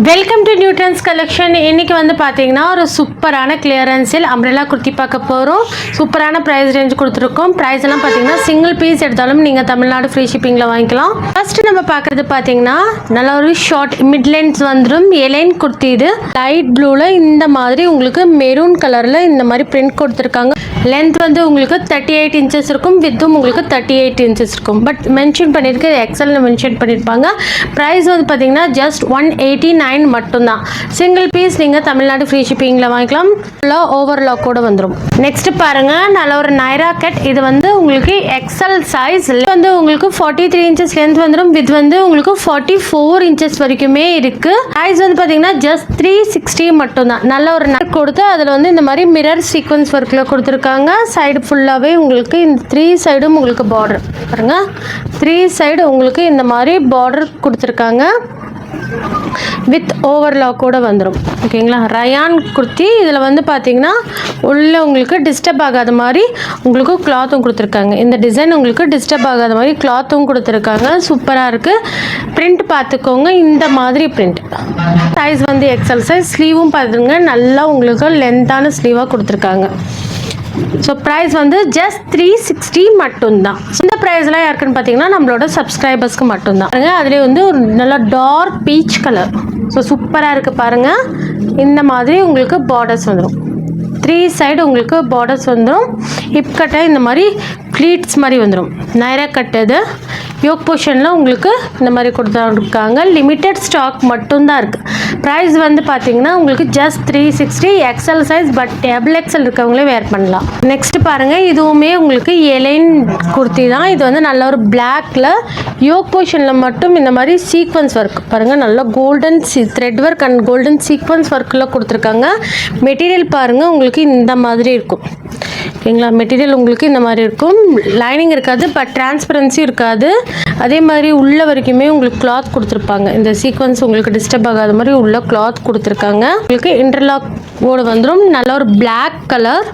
Welcome to நியூட்ரன்ஸ் collection இன்றைக்கி வந்து பார்த்தீங்கன்னா ஒரு சூப்பரான கிளியரன்ஸில் அம்ரெல்லா குர்த்தி பார்க்க போகிறோம் சூப்பரான ப்ரைஸ் ரேஞ்ச் கொடுத்துருக்கோம். ப்ரைஸ் எல்லாம் பார்த்தீங்கன்னா சிங்கிள் பீஸ் எடுத்தாலும் நீங்கள் தமிழ்நாடு ஃப்ரீ ஷிப்பிங்கில் வாங்கிக்கலாம். ஃபஸ்ட்டு நம்ம பார்க்குறது பார்த்தீங்கன்னா நல்ல ஒரு ஷார்ட் மிட் லென்ஸ் வந்துடும் எலைன் குர்த்தி இது. லைட் ப்ளூவில் இந்த மாதிரி உங்களுக்கு மெரூன் கலரில் இந்த மாதிரி பிரிண்ட் கொடுத்துருக்காங்க. லென்த் வந்து உங்களுக்கு தேர்ட்டி எயிட் இன்ச்சஸ் இருக்கும் வித்தும் உங்களுக்கு தேர்ட்டி எயிட் இன்ச்சஸ் இருக்கும் பட் மென்ஷன் பண்ணியிருக்கு எக்ஸல்னு மென்ஷன் பண்ணியிருப்பாங்க ப்ரைஸ் வந்து பார்த்தீங்கன்னா ஜஸ்ட் ஒன் எயிட்டி நைன் மட்டும்தான். சிங்கிள் பீஸ் நீங்கள் தமிழ்நாடு ஃப்ரீ ஷிப்பிங்கில் வாங்கிக்கலாம். ஓவர் ஓவர்லாக் கூட வந்துடும் நெக்ஸ்ட் பாருங்க நல்ல ஒரு நைரா கட் இது வந்து உங்களுக்கு எக்ஸல் சைஸ் வந்து உங்களுக்கு ஃபார்ட்டி த்ரீ இன்ச்சஸ் லென்த் வந்துடும் வித் வந்து உங்களுக்கு ஃபார்ட்டி ஃபோர் இன்ச்சஸ் வரைக்குமே இருக்கு. ப்ரைஸ் வந்து பார்த்தீங்கன்னா ஜஸ்ட் த்ரீ சிக்ஸ்டி மட்டும்தான். நல்ல ஒரு நட் கொடுத்து அதில் வந்து இந்த மாதிரி மிரர் சீக்வன்ஸ் ஒர்க்கில் கொடுத்துருக்காங்க. சைடு ஃபுல்லாகவே உங்களுக்கு இந்த த்ரீ சைடும் உங்களுக்கு பார்டர் பாருங்க. த்ரீ சைடு உங்களுக்கு இந்த மாதிரி பார்டர் கொடுத்துருக்காங்க. வித் ஓவர்லாக் கூட வந்துடும் ஓகேங்களா ரயான் குர்த்தி இதில் வந்து பார்த்தீங்கன்னா உள்ளே உங்களுக்கு டிஸ்டர்ப் ஆகாத மாதிரி உங்களுக்கு கிளாத்தும் கொடுத்துருக்காங்க. இந்த டிசைன் உங்களுக்கு டிஸ்டர்ப் ஆகாத மாதிரி கிளாத்தும் கொடுத்துருக்காங்க. சூப்பராக இருக்குது பிரிண்ட் பார்த்துக்கோங்க இந்த மாதிரி பிரிண்ட் சைஸ் வந்து எக்ஸல் சைஸ் ஸ்லீவும் பார்த்துங்க நல்லா உங்களுக்கு லென்த்தான ஸ்லீவாக கொடுத்துருக்காங்க. ஸோ ப்ரைஸ் வந்து ஜஸ்ட் த்ரீ சிக்ஸ்டி மட்டும்தான். இந்த ப்ரைஸ்லாம் யாருக்குன்னு பார்த்தீங்கன்னா நம்மளோட சப்ஸ்கிரைபர்ஸ்க்கு மட்டும்தான். பாருங்க அதுலேயே வந்து ஒரு நல்ல டார்க் பீச் கலர் ஸோ சூப்பராக இருக்குது பாருங்கள் இந்த மாதிரி உங்களுக்கு பார்டர்ஸ் வந்துடும் த்ரீ சைடு உங்களுக்கு பார்டர்ஸ் வந்துடும் ஹிப் கட்டை இந்த மாதிரி ப்ளீட்ஸ் மாதிரி வந்துடும் நைரா கட்டது யோக் போர்ஷனில் உங்களுக்கு இந்த மாதிரி கொடுத்துருக்காங்க. லிமிட்டெட் ஸ்டாக் மட்டும்தான் இருக்குது ப்ரைஸ் வந்து பார்த்தீங்கன்னா உங்களுக்கு just three sixty XL size but double XL இருக்கவங்களே wear பண்ணலாம். நெக்ஸ்ட் பாருங்கள் இதுவுமே உங்களுக்கு எலைன் குர்த்தி தான். இது வந்து நல்ல ஒரு பிளாக்ல யோக் போர்ஷனில் மட்டும் இந்த மாதிரி சீக்வன்ஸ் ஒர்க் பாருங்கள் நல்லா golden C thread work and golden sequence ஒர்க்கில் கொடுத்துருக்காங்க. மெட்டீரியல் பாருங்கள் உங்களுக்கு இந்த மாதிரி இருக்கும். ஓகேங்களா? மெட்டீரியல் உங்களுக்கு இந்த மாதிரி இருக்கும். லைனிங் இருக்காது பட் டிரான்ஸ்பரன்சி இருக்காது. அதே மாதிரி உள்ள வரைக்குமே உங்களுக்கு கிளாத் கொடுத்துருப்பாங்க. இந்த சீக்வன்ஸ் உங்களுக்கு டிஸ்டர்ப் ஆகாத மாதிரி உள்ள கிளாத் கொடுத்துருக்காங்க. உங்களுக்கு இன்டர்லாக் ஓடு வந்துடும் நல்ல ஒரு பிளாக் கலர்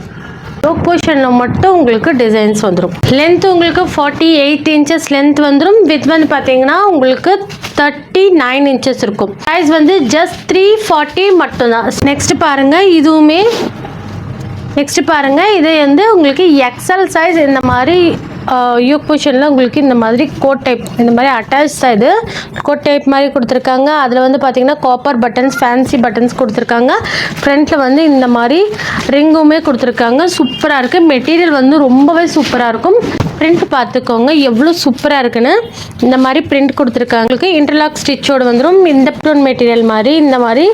யோக் போர்ஷனில் மட்டும் உங்களுக்கு டிசைன்ஸ் வந்துடும் லென்த் உங்களுக்கு ஃபார்ட்டி எயிட் இன்ச்சஸ் லென்த் வந்துடும் வித் வந்து பார்த்தீங்கன்னா உங்களுக்கு தேர்ட்டி நைன் இன்ச்சஸ் இருக்கும். சைஸ் வந்து ஜஸ்ட் த்ரீ ஃபார்ட்டி மட்டும்தான். நெக்ஸ்ட் பாருங்கள் இதுவுமே நெக்ஸ்ட் பாருங்கள் இது வந்து உங்களுக்கு எக்ஸல் சைஸ் இந்த மாதிரி யூக் பொசிஷனில் உங்களுக்கு இந்த மாதிரி கோட் டைப் இந்த மாதிரி அட்டாச் இது கோட் டைப் மாதிரி கொடுத்துருக்காங்க. அதில் வந்து பார்த்திங்கன்னா காப்பர் பட்டன்ஸ் ஃபேன்சி பட்டன்ஸ் கொடுத்துருக்காங்க. ஃப்ரண்ட்டில் வந்து இந்த மாதிரி ரிங்குமே கொடுத்துருக்காங்க. சூப்பராக இருக்குது மெட்டீரியல் வந்து ரொம்பவே சூப்பராக இருக்கும். பிரிண்ட் பார்த்துக்கோங்க எவ்வளோ சூப்பராக இருக்குன்னு. இந்த மாதிரி பிரிண்ட் கொடுத்துருக்காங்களுக்கு இன்டர்லாக் ஸ்டிச்சோடு வந்துடும் இந்த டோன் மெட்டீரியல் மாதிரி இந்த மாதிரி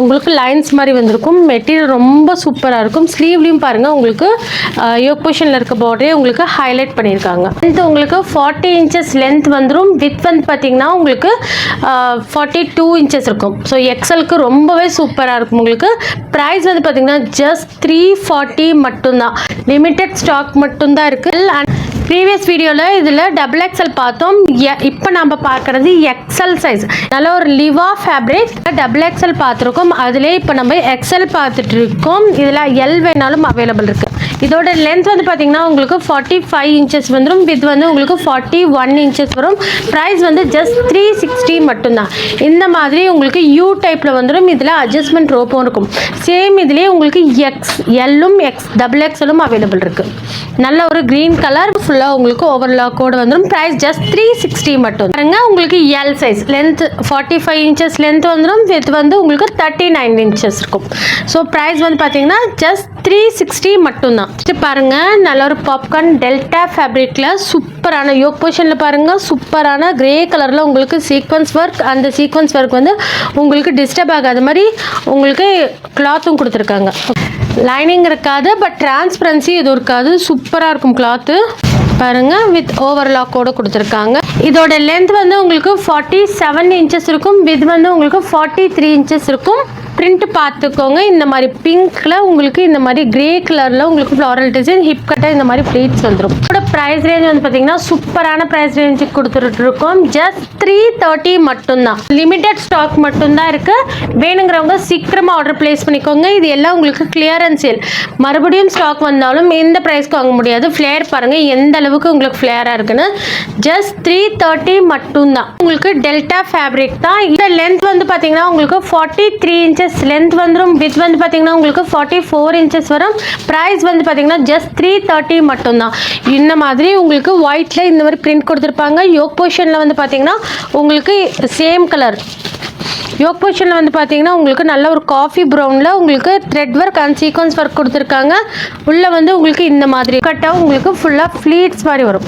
உங்களுக்கு லைன்ஸ் மாதிரி வந்திருக்கும். மெட்டீரியல் ரொம்ப சூப்பராக இருக்கும். ஸ்லீவ்லேயும் பாருங்கள் உங்களுக்கு யோக் பொஷனில் இருக்க பார்டரே உங்களுக்கு ஹைலைட் பண்ணியிருக்காங்க. லென்த் உங்களுக்கு ஃபார்ட்டி இன்ச்சஸ் லென்த் வந்துடும் வித் வந்து பார்த்தீங்கன்னா உங்களுக்கு ஃபார்ட்டி டூ இன்ச்சஸ் இருக்கும். ஸோ எக்ஸலுக்கு ரொம்பவே சூப்பராக இருக்கும் உங்களுக்கு. ப்ரைஸ் வந்து பார்த்தீங்கன்னா ஜஸ்ட் த்ரீ ஃபார்ட்டி மட்டும்தான். லிமிட்டெட் ஸ்டாக் மட்டும்தான் இருக்குது அண்ட் ப்ரீவியஸ் வீடியோவில் இதில் டபுள் எக்ஸல் பார்த்தோம். இப்போ நம்ம பார்க்குறது எக்ஸல் சைஸ் நல்ல ஒரு லிவா ஃபேப்ரிக் டபுள் எக்ஸல் பார்த்துருக்கோம். அதிலே இப்போ நம்ம எக்ஸல் பார்த்துட்டு இருக்கோம். இதில் எல் வேணாலும் அவைலபிள் இருக்குது இதோட லென்த் வந்து பார்த்தீங்கன்னா உங்களுக்கு ஃபார்ட்டி ஃபைவ் இன்ச்சஸ் வந்துடும் இது வந்து உங்களுக்கு ஃபார்ட்டி ஒன் இன்ச்சஸ் வரும். ப்ரைஸ் வந்து ஜஸ்ட் த்ரீ சிக்ஸ்டி மட்டும்தான். இந்த மாதிரி உங்களுக்கு யூ டைப்பில் வந்துடும் இதில் அட்ஜஸ்ட்மெண்ட் ரோப்பும் இருக்கும். சேம் இதுலேயே உங்களுக்கு எக்ஸ் எல்லும் எக்ஸ் டபுள் எக்ஸலும் அவைலபிள் இருக்குது நல்ல ஒரு க்ரீன் கலர் ஃபுல்லாக உங்களுக்கு ஓவர்லாக்கோடு வந்துடும் ப்ரைஸ் ஜஸ்ட் த்ரீ சிக்ஸ்டி மட்டும். பாருங்க உங்களுக்கு L size length forty five inches length வந்துடும் இது வந்து உங்களுக்கு தேர்ட்டி நைன் இன்ச்சஸ் இருக்கும். ஸோ ப்ரைஸ் வந்து பார்த்தீங்கன்னா ஜஸ்ட் த்ரீ சிக்ஸ்டி மட்டும்தான். பாருங்கள் நல்ல ஒரு பாப்கார்ன் டெல்டா ஃபேப்ரிக்கில் சூப்பரான யோக் பொசிஷனில் பாருங்கள் சூப்பரான கிரே கலரில் உங்களுக்கு சீக்வன்ஸ் ஒர்க் அந்த சீக்வன்ஸ் ஒர்க் வந்து உங்களுக்கு டிஸ்டர்ப் ஆகாத மாதிரி உங்களுக்கு கிளாத்தும் கொடுத்துருக்காங்க. லைனிங் இருக்காது பட் டிரான்ஸ்பரன்சி எதுவும் இருக்காது. சூப்பராக இருக்கும் கிளாத்து பாருங்கள் வித் ஓவர்லாக்கோடு கொடுத்துருக்காங்க. இதோட லென்த் வந்து உங்களுக்கு ஃபார்ட்டி செவன் இன்ச்சஸ் இருக்கும். வித் வந்து உங்களுக்கு ஃபார்ட்டி த்ரீ இன்ச்சஸ் இருக்கும். பிரிண்ட் பார்த்துக்கோங்க. இந்த மாதிரி பிங்க்கில் உங்களுக்கு இந்த மாதிரி கிரே கலரில் உங்களுக்கு ஃப்ளாரல் டிசைன் ஹிப் கட்டாக இந்த மாதிரி ப்ளீட்ஸ் வந்துடும் இதோட ப்ரைஸ் ரேஞ்ச் வந்து பார்த்தீங்கன்னா சூப்பரான ப்ரைஸ் ரேஞ்சுக்கு கொடுத்துட்டு இருக்கோம். ஜஸ்ட் த்ரீ தேர்ட்டி மட்டும்தான். லிமிடெட் ஸ்டாக் மட்டும்தான் இருக்குது வேணுங்கிறவங்க சீக்கிரமாக ஆர்டர் பிளேஸ் பண்ணிக்கோங்க. இது எல்லாம் உங்களுக்கு கிளியரன்ஸ் சேல் மறுபடியும் ஸ்டாக் வந்தாலும் இந்த ப்ரைஸ்க்கு வாங்க முடியாது. ஃப்ளேர் பாருங்கள் எந்த அளவுக்கு உங்களுக்கு ஃப்ளேராக இருக்குன்னு. ஜஸ்ட் த்ரீ தேர்ட்டி மட்டும்தான். உங்களுக்கு டெல்டா ஃபேப்ரிக் தான். இந்த லென்த் வந்து பார்த்தீங்கன்னா உங்களுக்கு ஃபார்ட்டி த்ரீ இன்ச்சஸ் லென்த் வந்துடும் வித் வந்து பார்த்தீங்கன்னா உங்களுக்கு ஃபார்ட்டி ஃபோர் இன்ச்சஸ் வரும். ப்ரைஸ் வந்து பார்த்தீங்கன்னா ஜஸ்ட் த்ரீ தேர்ட்டி மட்டும்தான். இந்த மாதிரி உங்களுக்கு ஒயிட்டில் இந்த மாதிரி பிரிண்ட் கொடுத்துருப்பாங்க. யோக் போர்ஷனில் வந்து பார்த்தீங்கன்னா உங்களுக்கு சேம் கலர் யோக் போர்ஷனில் வந்து பார்த்தீங்கன்னா உங்களுக்கு நல்ல ஒரு காஃபி ப்ரௌனில் உங்களுக்கு thread work and sequence work கொடுத்துருக்காங்க. உள்ளே வந்து உங்களுக்கு இந்த மாதிரி கட்டாக உங்களுக்கு ஃபுல்லாக ஃப்ளீட்ஸ் மாதிரி வரும்.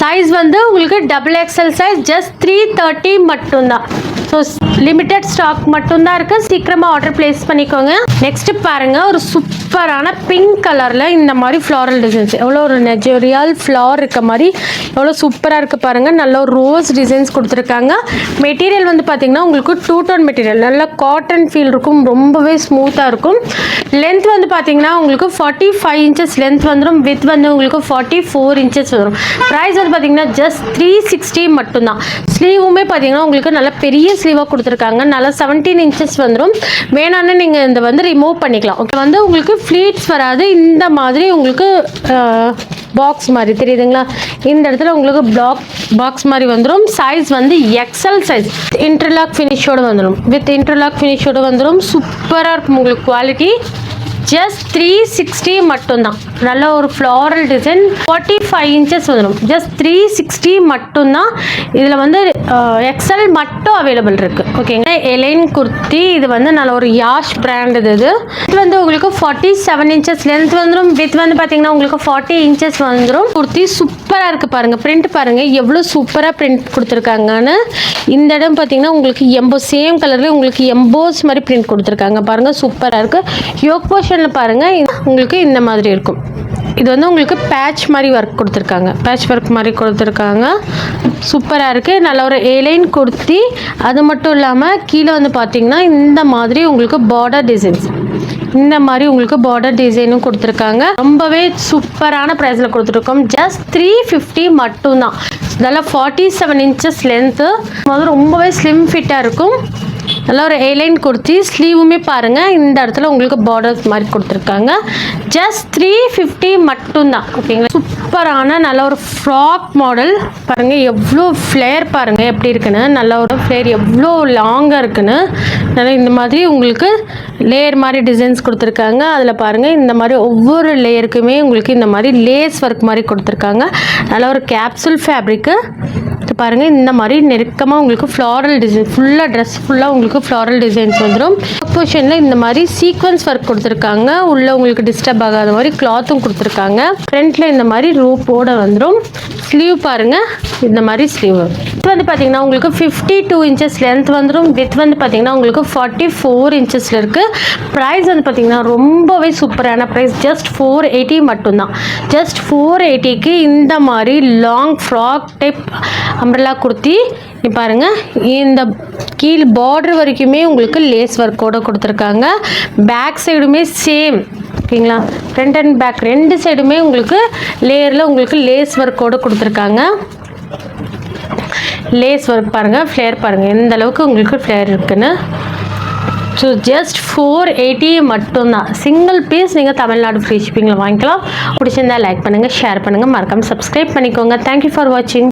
சைஸ் வந்து உங்களுக்கு double XL size just three thirty மட்டும்தான். ஸோ லிமிடெட் ஸ்டாக் மட்டும்தான் இருக்குது சீக்கிரமாக ஆர்டர் ப்ளேஸ் பண்ணிக்கோங்க. நெக்ஸ்ட் பாருங்கள் ஒரு சூப்பரான பிங்க் கலரில் இந்த மாதிரி ஃப்ளாரல் டிசைன்ஸ் எவ்வளோ ஒரு நெஜோரியல் ஃப்ளார் இருக்க மாதிரி எவ்வளோ சூப்பராக இருக்குது பாருங்கள் நல்ல ஒரு ரோஸ் டிசைன்ஸ் கொடுத்துருக்காங்க. மெட்டீரியல் வந்து பார்த்தீங்கன்னா உங்களுக்கு டூ டோன் மெட்டீரியல் நல்ல காட்டன் ஃபீல் இருக்கும். ரொம்பவே ஸ்மூத்தாக இருக்கும். லென்த் வந்து பார்த்தீங்கன்னா உங்களுக்கு ஃபார்ட்டி ஃபைவ் இன்ச்சஸ் லென்த் வந்துடும் வித் வந்து உங்களுக்கு ஃபார்ட்டி ஃபோர் இன்ச்சஸ் வரும் ப்ரைஸ் வந்து பார்த்தீங்கன்னா ஜஸ்ட் த்ரீ சிக்ஸ்டி மட்டும்தான். ஸ்லீவுமே பார்த்தீங்கன்னா உங்களுக்கு நல்ல பெரிய ஸ்லீவாக கொடுத்துருக்காங்க. நல்லா செவன்டீன் இன்ச்சஸ் வந்துடும் வேணான்னு நீங்கள் இந்த வந்து ரிமூவ் பண்ணிக்கலாம். ஓகே வந்து உங்களுக்கு ஃப்ளீட்ஸ் வராது. இந்த மாதிரி உங்களுக்கு பாக்ஸ் மாதிரி. தெரியுதுங்களா? இந்த இடத்துல உங்களுக்கு பிளாக் பாக்ஸ் மாதிரி வந்துடும் சைஸ் வந்து எக்ஸல் சைஸ் இன்டர்லாக் ஃபினிஷோடு வந்துடும் வித் இன்டர்லாக் ஃபினிஷோடு வந்துடும் சூப்பராக இருக்கும் உங்களுக்கு குவாலிட்டி ஜஸ்ட் த்ரீ சிக்ஸ்டி மட்டும்தான். நல்ல ஒரு floral design forty five inches வந்துடும் ஜஸ்ட் த்ரீ சிக்ஸ்டி மட்டும்தான். இதில் வந்து எக்ஸல் மட்டும் அவைலபிள் இருக்குது ஓகேங்க எலைன் குர்த்தி இது வந்து நல்ல ஒரு யாஷ் பிராண்ட் இது இது. இது வந்து உங்களுக்கு ஃபார்ட்டி செவன் இன்ச்சஸ் லென்த் வந்துடும் வித் வந்து பார்த்தீங்கன்னா உங்களுக்கு ஃபார்ட்டி இன்ச்சஸ் வந்துடும் குர்த்தி சூப்பராக இருக்குது பாருங்கள் பிரிண்ட் பாருங்கள் எவ்வளோ சூப்பராக பிரிண்ட் கொடுத்துருக்காங்கன்னு. இந்த இடம் பார்த்தீங்கன்னா உங்களுக்கு எம்போ சேம் கலர்லேயே உங்களுக்கு எம்போஸ் மாதிரி பிரிண்ட் கொடுத்துருக்காங்க பாருங்கள் சூப்பராக இருக்குது யோக் போர்ஷனில் பாருங்கள் உங்களுக்கு இந்த மாதிரி இருக்கும். இது வந்து உங்களுக்கு பேட்ச் மாதிரி ஒர்க் கொடுத்துருக்காங்க. பேட்ச் ஒர்க் மாதிரி கொடுத்துருக்காங்க. சூப்பராக இருக்குது நல்ல ஒரு ஏலைன் குர்த்தி. அது மட்டும் இல்லாமல் கீழே வந்து பார்த்தீங்கன்னா இந்த மாதிரி உங்களுக்கு பார்டர் டிசைன்ஸ் இந்த மாதிரி உங்களுக்கு பார்டர் டிசைனும் கொடுத்துருக்காங்க. ரொம்பவே சூப்பரான ப்ரைஸில் கொடுத்துருக்கோம். ஜஸ்ட் த்ரீ ஃபிஃப்டி மட்டும்தான். இதெல்லாம் ஃபார்ட்டி செவன் இன்ச்சஸ் லென்த்து வந்து ரொம்பவே ஸ்லிம் ஃபிட்டாக இருக்கும். நல்ல ஒரு ஏலைன் குர்த்தி ஸ்லீவுமே பாருங்கள் இந்த இடத்துல உங்களுக்கு பார்டர்ஸ் மாதிரி கொடுத்துருக்காங்க. ஜஸ்ட் த்ரீ ஃபிஃப்டி மட்டும்தான். ஓகேங்களா? சூப்பரான நல்ல ஒரு ஃப்ராக் மாடல் பாருங்கள் எவ்வளோ ஃப்ளேர் பாருங்கள் எப்படி இருக்குன்னு. நல்ல ஒரு ஃப்ளேர் எவ்வளோ லாங்காக இருக்குன்னு. நல்லா இந்த மாதிரி உங்களுக்கு லேயர் மாதிரி டிசைன்ஸ் கொடுத்துருக்காங்க. அதில் பாருங்கள் இந்த மாதிரி ஒவ்வொரு லேயருக்குமே உங்களுக்கு இந்த மாதிரி லேஸ் ஒர்க் மாதிரி கொடுத்துருக்காங்க. நல்ல ஒரு கேப்சூல் ஃபேப்ரிக்கு பாருங்கள் இந்த மாதிரி நெருக்கமாக உங்களுக்கு ஃப்ளாரல் டிசைன் ஃபுல்லாக ட்ரெஸ் ஃபுல்லாக உங்களுக்கு ஃப்ளாரல் டிசைன்ஸ் வந்துடும் பொசிஷனில் இந்த மாதிரி சீக்வன்ஸ் ஒர்க் கொடுத்துருக்காங்க. உள்ளே உங்களுக்கு டிஸ்டர்ப் ஆகாத மாதிரி கிளாத்தும் கொடுத்துருக்காங்க. ஃப்ரண்ட்டில் இந்த மாதிரி ரூப்போடு வந்துடும் ஸ்லீவ் பாருங்கள் இந்த மாதிரி ஸ்லீவ் வந்து பார்த்தீங்கன்னா உங்களுக்கு ஃபிஃப்டி டூ இன்ச்சஸ் லென்த் வந்துடும் வித் வந்து பார்த்தீங்கன்னா உங்களுக்கு ஃபார்ட்டி ஃபோர் இன்ச்சஸில் இருக்குது ப்ரைஸ் வந்து பார்த்தீங்கன்னா ரொம்பவே சூப்பரான ப்ரைஸ் ஜஸ்ட் ஃபோர் எயிட்டி மட்டும்தான். ஜஸ்ட் ஃபோர் எயிட்டிக்கு இந்த மாதிரி long frock type umbrella kurti நீ பாருங்கள் இந்த கீழ் பார்டர் வரைக்குமே உங்களுக்கு லேஸ் ஒர்க்கோட கொடுத்துருக்காங்க. பேக் சைடுமே சேம் ஓகேங்களா? ஃப்ரண்ட் அண்ட் பேக் ரெண்டு சைடுமே உங்களுக்கு லேயரில் உங்களுக்கு லேஸ் ஒர்க்கோட கொடுத்துருக்காங்க. லேஸ் ஒர்க் பாருங்கள் ஃப்ளேர் பாருங்கள் எந்த அளவுக்கு உங்களுக்கு ஃப்ளேர் இருக்குன்னு? ஸோ ஜஸ்ட் ஃபோர் எயிட்டி மட்டும்தான். சிங்கிள் பீஸ் நீங்கள் தமிழ்நாடு ஃப்ரீ ஷிப்பிங்கில் வாங்கிக்கலாம். பிடிச்சிருந்தா லைக் பண்ணுங்கள் ஷேர் பண்ணுங்கள் மறக்காமல் சப்ஸ்கிரைப் பண்ணிக்கோங்க. தேங்க்யூ ஃபார் வாட்சிங்